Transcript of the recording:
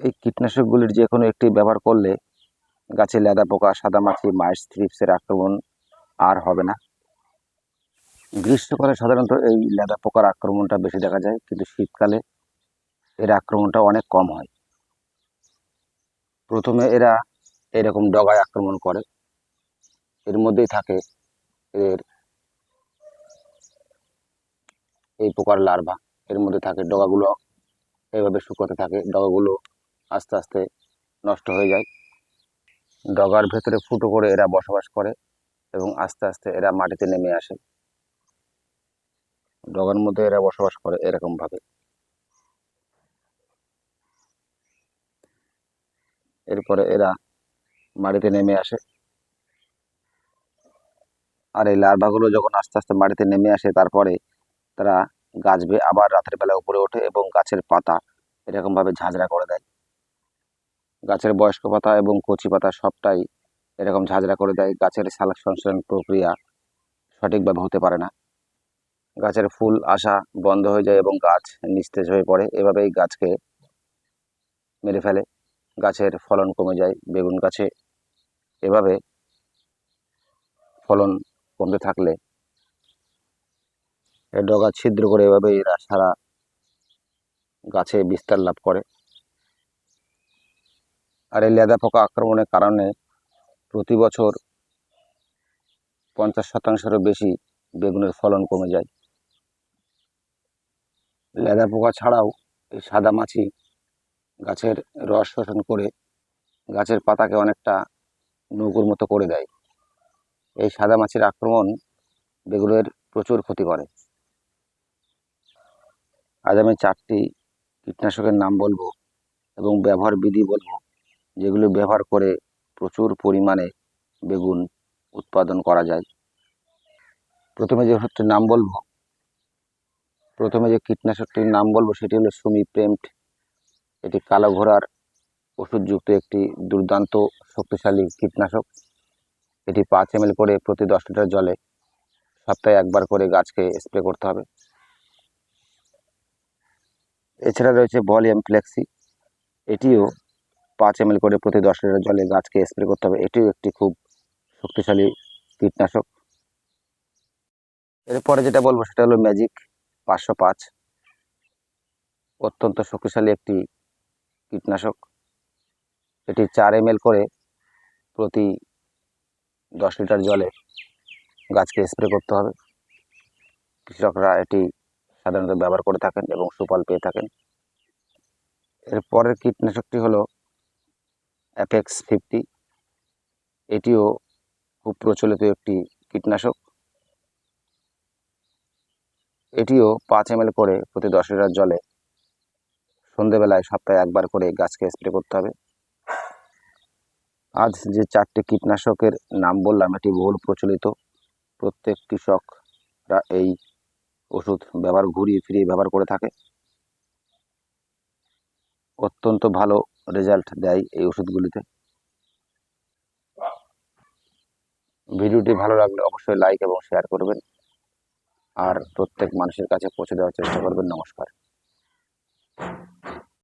এই কীটনাশকগুলির যে কোনো একটি ব্যবহার করলে গাছে লেদা পোকা সাদামাছি মাইস থ্রিপসের আক্রমণ আর হবে না। গ্রীষ্মকালে সাধারণত এই লেদা পোকার আক্রমণটা বেশি দেখা যায়, কিন্তু শীতকালে এর আক্রমণটা অনেক কম হয়। প্রথমে এরা এরকম ডগায় আক্রমণ করে। এর মধ্যেই থাকে এর এই পোকার লার্ভা। এর মধ্যে থাকে ডগাগুলো এইভাবে শুকোতে থাকে। ডগাগুলো আস্তে আস্তে নষ্ট হয়ে যায়। ডগার ভেতরে ফুটো করে এরা বসবাস করে এবং আস্তে আস্তে এরা মাটিতে নেমে আসে। ডগার মধ্যে এরা বসবাস করে এরকম ভাবে। এরপরে এরা মাটিতে নেমে আসে। আর এই লার্ভাগুলো যখন আস্তে আস্তে মাটিতে নেমে আসে, তারপরে তারা গাছ বেয়ে আবার রাতের বেলা উপরে ওঠে এবং গাছের পাতা এরকমভাবে ঝাঁঝরা করে দেয়। গাছের বয়স্ক পাতা এবং কচি পাতা সবটাই এরকম ঝাঁঝরা করে দেয়। গাছের সালোক সংশ্লেষণ প্রক্রিয়া সঠিকভাবে হতে পারে না। গাছের ফুল আসা বন্ধ হয়ে যায় এবং গাছ নিস্তেজ হয়ে পড়ে। এভাবেই গাছকে মেরে ফেলে। গাছের ফলন কমে যায়। বেগুন গাছে এভাবে ফলন কমতে থাকলে ডগা ছিদ্র করে এভাবে এরা সারা গাছে বিস্তার লাভ করে। আর এই লেদা পোকা আক্রমণের কারণে প্রতি বছর পঞ্চাশ শতাংশেরও বেশি বেগুনের ফলন কমে যায়। লেদা পোকা ছাড়াও এই সাদা মাছি গাছের রস শোষণ করে গাছের পাতাকে অনেকটা নৌকুর মতো করে দেয়। এই সাদা মাছির আক্রমণ বেগুনের প্রচুর ক্ষতি করে। আজ আমি চারটি কীটনাশকের নাম বলব এবং ব্যবহার বিধি বলব। যেগুলো ব্যবহার করে প্রচুর পরিমাণে বেগুন উৎপাদন করা যায়। প্রথমে যে ওষুধটির নাম বলব, প্রথমে যে কীটনাশকটির নাম বলব সেটি হলো সুমি প্রেমট এটি কালো ঘোড়ার ওষুধযুক্ত একটি দুর্দান্ত শক্তিশালী কীটনাশক। এটি পাঁচ এম করে প্রতি দশ লিটার জলে সপ্তাহে একবার করে গাছকে স্প্রে করতে হবে। এছাড়া রয়েছে ভলিউম ফ্লেক্সি এটিও পাঁচ এম করে প্রতি দশ লিটার জলে গাছকে স্প্রে করতে হবে। এটিও একটি খুব শক্তিশালী কীটনাশক। এরপরে যেটা বলব সেটা হলো ম্যাজিক পাঁচশো পাঁচ। অত্যন্ত শক্তিশালী একটি কীটনাশক। এটি চার এম করে প্রতি দশ লিটার জলে গাছকে স্প্রে করতে হবে। কৃষকরা এটি সাধারণত ব্যবহার করে থাকেন এবং সুফল পেয়ে থাকেন। এর পরের কীটনাশকটি হলো অ্যাপেক্স ফিফটি এটিও খুব প্রচলিত একটি কীটনাশক। এটিও পাঁচ এম করে প্রতি দশ লিটার জলে সন্ধেবেলায় সপ্তাহে একবার করে গাছকে স্প্রে করতে হবে। আজ যে চারটি কীটনাশকের নাম বললাম, এটি বহুল প্রচলিত। প্রত্যেক কৃষকরা এই ওষুধ ব্যবহার ঘুরিয়ে ফিরিয়ে ব্যবহার করে থাকে। অত্যন্ত ভালো রেজাল্ট দেয় এই ওষুধগুলিতে। ভিডিওটি ভালো লাগলে অবশ্যই লাইক এবং শেয়ার করবেন। আর প্রত্যেক মানুষের কাছে পৌঁছে দেওয়ার চেষ্টা করবেন। নমস্কার।